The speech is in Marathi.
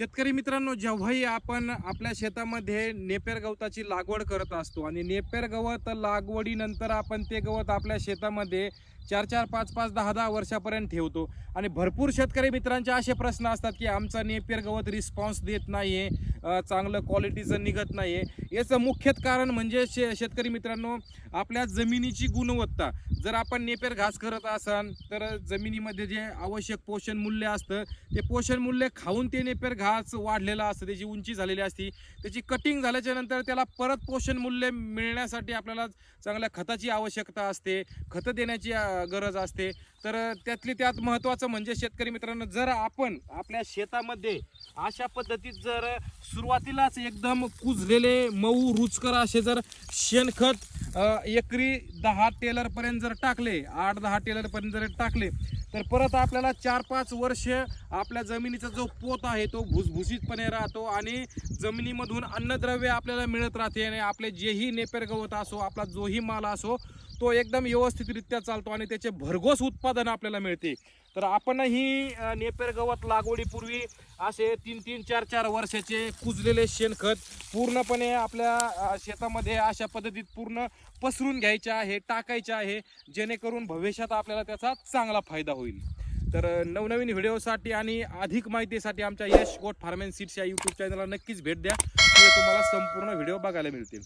शेतकरी मित्रांनो जेव्हाही आपण आपल्या शेतामध्ये नेपेर गवताची लागवड करत असतो आणि नेपेर गवत लागवडीनंतर आपण ते गवत आपल्या शेतामध्ये चार चार पाच पाच दहा दहा वर्षापर्यंत ठेवतो. आणि भरपूर शेतकरी मित्रांचे असे प्रश्न असतात की आमचा नेपेर गवत रिस्पॉन्स देत नाही आहे चांगलं क्वालिटीचं निघत नाही आहे याचं मुख्य कारण म्हणजे शे शेतकरी मित्रांनो आपल्या जमिनीची गुणवत्ता. जर आपण नेपेर घास करत असाल तर जमिनीमध्ये जे आवश्यक पोषण मूल्य असतं ते पोषण मूल्य खाऊन ते नेपेर घास वाढलेला असतं. त्याची उंची झालेली असती. त्याची कटिंग झाल्याच्यानंतर त्याला परत पोषण मूल्य मिळण्यासाठी आपल्याला चांगल्या खताची आवश्यकता असते. खतं देण्याची गरज असते. तर त्यातली त्यात महत्त्वाचं म्हणजे शेतकरी मित्रांनो जर आपण आपल्या शेतामध्ये अशा पद्धतीत जर सुरुवातीलाच एकदम कुजलेले मऊ रुचकर असे जर शेणखत एकरी दहा टेलरपर्यंत जर टाकले आठ दहा टेलरपर्यंत जर टाकले तर परत आपल्याला चार पाच वर्ष आपल्या जमिनीचा जो पोत आहे तो भुसभुशीतपणे राहतो आणि जमिनीमधून अन्नद्रव्य आपल्याला मिळत राहते आणि आपले जेही नेपेर गवत असो आपला जोही माल असो तो एकदम व्यवस्थितरित्या चालतो आणि त्याचे भरघोस उत्पादन आपल्याला मिळते. तर आपणही नेपेर गवत लागवडीपूर्वी असे तीन तीन चार चार वर्षाचे कुजलेले शेणखत पूर्णपणे आपल्या शेतामध्ये अशा पद्धतीत पूर्ण पसरून घ्यायचे आहे टाकायचे आहे जेणेकरून भविष्यात आपल्याला त्याचा चांगला फायदा होईल. तर नवनवीन व्हिडिओसाठी आणि अधिक माहितीसाठी आमच्या यश गोट फार्म अँड या यूट्यूब चॅनलला नक्कीच भेट द्या. तुम्हाला संपूर्ण व्हिडिओ बघायला मिळतील.